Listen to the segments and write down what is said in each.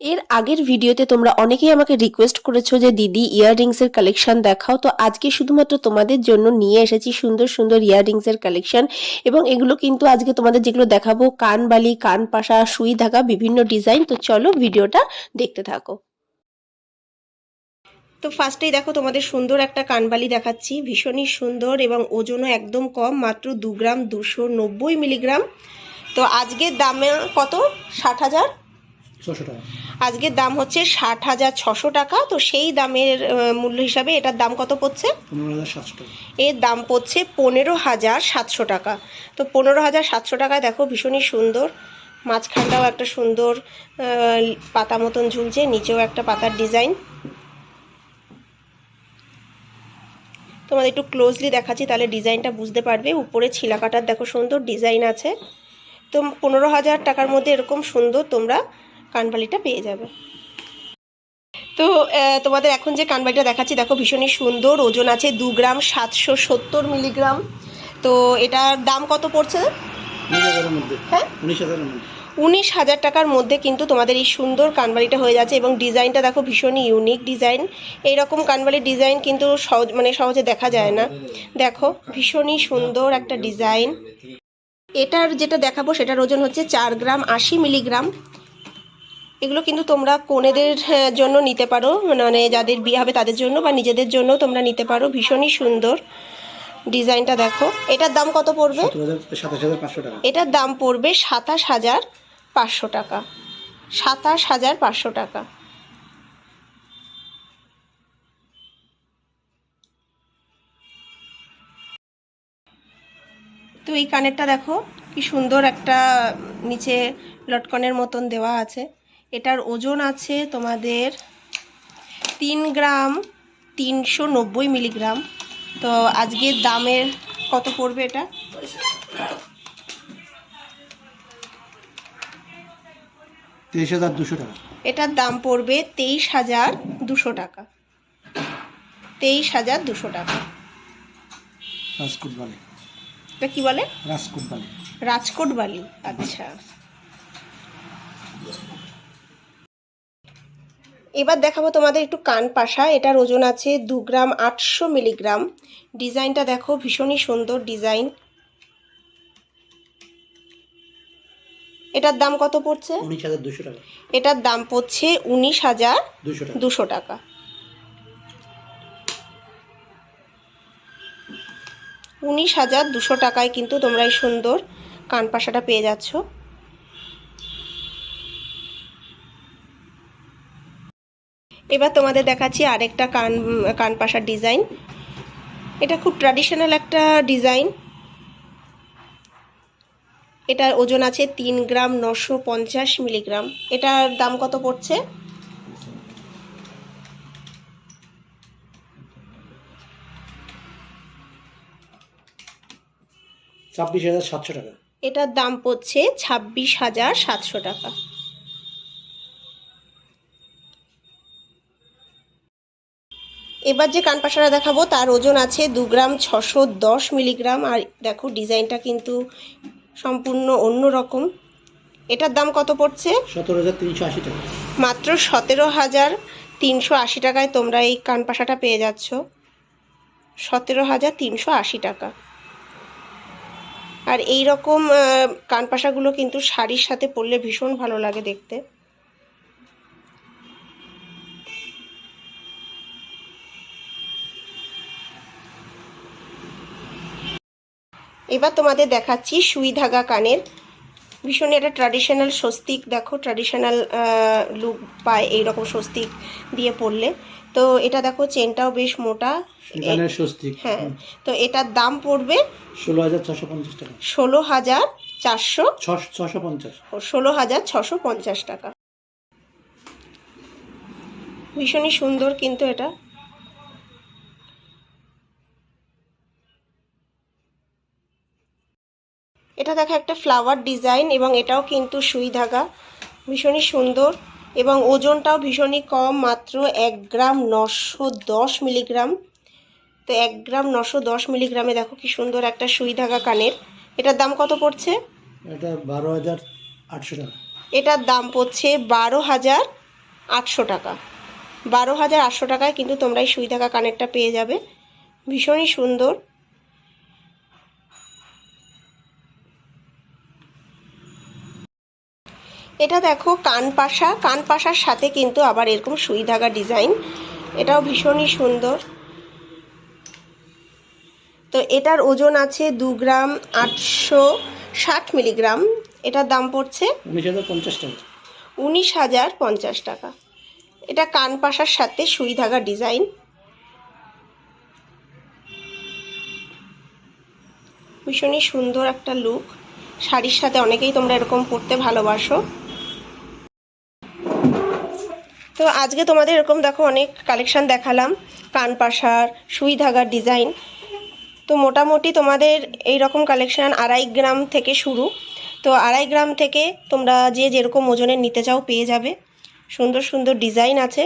এর আগের ভিডিওতে তোমরা অনেকেই আমাকে রিকোয়েস্ট করেছ যে, দিদি ইয়াররিংস এর কালেকশন দেখাও। তো আজকে শুধুমাত্র তোমাদের জন্য নিয়ে এসেছি সুন্দর সুন্দর ইয়াররিংস এর কালেকশন এবং এগুলো কিন্তু আজকে তোমাদের যেগুলো দেখাবো কানবালি কান পাশা, সুই ধাগা, বিভিন্ন ডিজাইন তো চলো ভিডিওটা দেখতে থাকো। তো ফার্স্টেই দেখো, তোমাদের সুন্দর একটা কানবালি দেখাচ্ছি। ভীষণই সুন্দর এবং ওজনও একদম কম, মাত্র দু গ্রাম দুশো নব্বই মিলিগ্রাম। তো আজকের দামে কত? ষাট হাজার? ছশো টাকা। আজকের দাম হচ্ছে ষাট হাজার ছশো টাকা। তো সেই দামের মূল্য হিসাবে এটার দাম কত পড়ছে? এর দাম পড়ছে পনেরো হাজার সাতশো টাকা। তো পনেরো হাজার সাতশো টাকায় দেখো ভীষণই সুন্দর। মাঝখানটাও একটা সুন্দর পাতা মতন ঝুলছে নিচেও একটা পাতার ডিজাইন। তোমাদের একটু ক্লোজলি দেখাচ্ছি তাহলে ডিজাইনটা বুঝতে পারবে। উপরে ছিলা কাটার দেখো সুন্দর ডিজাইন আছে। তো পনেরো হাজার টাকার মধ্যে এরকম সুন্দর তোমরা কানবালিটা পেয়ে যাবে। তো তোমাদের এখন যে কানবালিটা দেখাচ্ছি দেখো ভীষণই সুন্দর ওজন আছে দু গ্রাম সাতশো সত্তর মিলিগ্রাম। তো এটার দাম কত পড়ছে? উনিশ হ্যাঁ? উনিশ হাজার টাকার মধ্যে কিন্তু তোমাদের এই সুন্দর কানবালিটা হয়ে যাচ্ছে এবং ডিজাইনটা দেখো ভীষণই ইউনিক ডিজাইন এইরকম কানবালির ডিজাইন কিন্তু সহজ মানে সহজে দেখা যায় না। দেখো ভীষণই সুন্দর একটা ডিজাইন এটার যেটা দেখাবো সেটার ওজন হচ্ছে চার গ্রাম আশি মিলিগ্রাম। এগুলো কিন্তু তোমরা কনেদের জন্য নিতে পারো। মানে যাদের বিয়ে হবে তাদের জন্য বা নিজেদের জন্য তোমরা নিতে পারো। ভীষণই সুন্দর ডিজাইনটা দেখো। এটার দাম কত পড়বে? এটার দাম পড়বে সাতাশ হাজার পাঁচশো টাকা। সাতাশ হাজার পাঁচশো টাকা। তো এই কানেরটা দেখো কি সুন্দর একটা নিচে লটকনের মতন দেওয়া আছে। এটার ওজন আছে তোমাদের তিন গ্রাম তিনশো নব্বই মিলিগ্রাম। তো আজকের দামের কত পড়বে এটা? তেইশ হাজার দুশো টাকা। এটার দাম পড়বে তেইশ হাজার দুশো টাকা। তেইশ হাজার দুশো টাকা। রাজকোট বালি এটা কি বলে? রাজকোট বালি রাজকোট বালি আচ্ছা। এবার দেখাবো তোমাদের একটু কান পাশা। এটার ওজন আছে দু গ্রাম আটশো মিলিগ্রাম। ডিজাইনটা দেখো ভীষণই সুন্দর ডিজাইন। এটার দাম কত পড়ছে? এটার দাম পড়ছে উনিশ হাজার দুশো টাকা। উনিশ হাজার দুশো টাকায় কিন্তু তোমরা এই সুন্দর কান কানপাশাটা পেয়ে যাচ্ছ। এবার তোমাদের দেখাচ্ছি আরেকটা কান কানপাশার ডিজাইন। এটা খুব ট্র্যাডিশনাল একটা ডিজাইন। এটার ওজন আছে তিন গ্রাম নশো পঞ্চাশ মিলিগ্রাম। এটার দাম কত পড়ছে? ছাব্বিশ হাজার সাতশো টাকা। এটার দাম পড়ছে ছাব্বিশ হাজার সাতশো টাকা। এবার যে কানপাশারা দেখাবো তার ওজন আছে দু গ্রাম ছশো দশ মিলিগ্রাম। আর দেখো ডিজাইনটা কিন্তু সম্পূর্ণ অন্য রকম। এটার দাম কত পড়ছে? সতেরো হাজার তিনশো আশি টাকা। মাত্র সতেরো হাজার তিনশো আশি টাকায় তোমরা এই কানপাশাটা পেয়ে যাচ্ছ। সতেরো হাজার তিনশো আশি টাকা। আর এই রকম কানপাশাগুলো কিন্তু শাড়ির সাথে পরলে ভীষণ ভালো লাগে দেখতে। এবার তোমাদের দেখাচ্ছি সুই ধাগা কানের। ভীষণ একটা ট্র্যাডিশনাল স্বস্তিক দেখো ট্র্যাডিশনাল লুক পায় এইরকম স্বস্তিক দিয়ে পড়লে তো এটা দেখো চেনটাও বেশ মোটা। স্বস্তিক। হ্যাঁ তো এটার দাম পড়বে ষোলো হাজার ছশো পঞ্চাশ টাকা। ষোলো হাজার চারশো ছশো পঞ্চাশ। ষোলো হাজার ছশো পঞ্চাশ টাকা। ভীষণই সুন্দর কিন্তু এটা। এটা দেখো একটা ফ্লাওয়ার ডিজাইন এবং এটাও কিন্তু সুই ধাগা ভীষণই সুন্দর এবং ওজনটাও ভীষণই কম মাত্র এক গ্রাম নশো দশ মিলিগ্রাম। তো এক গ্রাম নশো দশ মিলিগ্রামে দেখো কি সুন্দর একটা সুই ধাগা কানের। এটার দাম কত পড়ছে? এটা বারো হাজার আটশো টাকা। এটার দাম পড়ছে বারো হাজার আটশো টাকা। বারো হাজার আটশো টাকায় কিন্তু তোমরা এই সুই থাকা কানেরটা পেয়ে যাবে। ভীষণই সুন্দর। এটা দেখো কানপাশা কানপাশার সাথে কিন্তু আবার এরকম সুই ধাগা ডিজাইন। এটাও ভীষণই সুন্দর। তো এটার ওজন আছে দু গ্রাম আটশো ষাট মিলিগ্রাম। এটার দাম পড়ছে উনিশ হাজার পঞ্চাশ টাকা। এটা কানপাশার সাথে সুই ধাগা ডিজাইন। ভীষণই সুন্দর একটা লুক শাড়ির সাথে অনেকেই তোমরা এরকম পরতে ভালোবাসো। তো আজকে তোমাদের এরকম দেখো অনেক কালেকশান দেখালাম। কানপাশার সুই ধাগার ডিজাইন তো মোটামুটি তোমাদের এই রকম কালেকশান আড়াই গ্রাম থেকে শুরু। তো আড়াই গ্রাম থেকে তোমরা যে যেরকম ওজনের নিতে চাও পেয়ে যাবে। সুন্দর সুন্দর ডিজাইন আছে।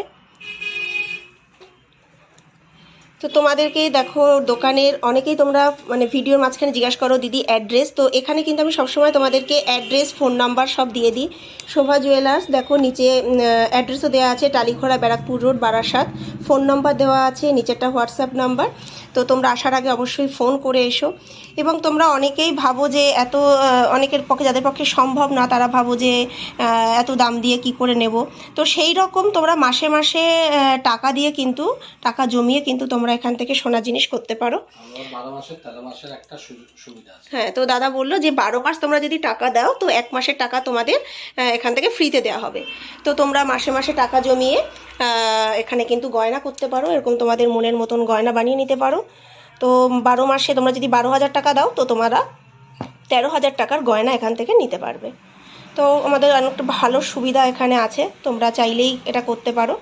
তো তোমাদেরকে দেখো, দোকানের অনেকেই তোমরা মানে ভিডিওর মাঝখানে জিজ্ঞাসা করো, দিদি অ্যাড্রেস তো এখানে কিন্তু আমি সবসময় তোমাদেরকে অ্যাড্রেস ফোন নাম্বার সব দিয়ে দিই। শোভা জুয়েলার্স দেখো, নিচে অ্যাড্রেসও দেওয়া আছে Talikhora Barrackpore road, Barasat. Phone number দেওয়া আছে, নিচেরটা হোয়াটসঅ্যাপ নাম্বার তো তোমরা আসার আগে অবশ্যই ফোন করে এসো। এবং তোমরা অনেকেই ভাবো যে এত অনেকের পক্ষে যাদের পক্ষে সম্ভব না তারা ভাবো যে এত দাম দিয়ে কি করে নেব। তো সেই রকম তোমরা মাসে মাসে টাকা দিয়ে কিন্তু টাকা জমিয়ে কিন্তু তোমরা এখান থেকে সোনা জিনিস করতে পারো। হ্যাঁ তো দাদা বলল যে বারো মাস তোমরা যদি টাকা দাও তো এক মাসের টাকা তোমাদের এখান থেকে ফ্রিতে দেওয়া হবে। তো তোমরা মাসে মাসে টাকা জমিয়ে এখানে কিন্তু গয়না করতে পারো। এরকম তোমাদের মনের মতন গয়না বানিয়ে নিতে পারো। তো বারো মাসে তোমরা যদি বারো হাজার টাকা দাও, তো তোমরা তেরো হাজার টাকার গয়না এখান থেকে নিতে পারবে। তো আমাদের অনেকটা ভালো সুবিধা এখানে আছে, তোমরা চাইলেই এটা করতে পারো।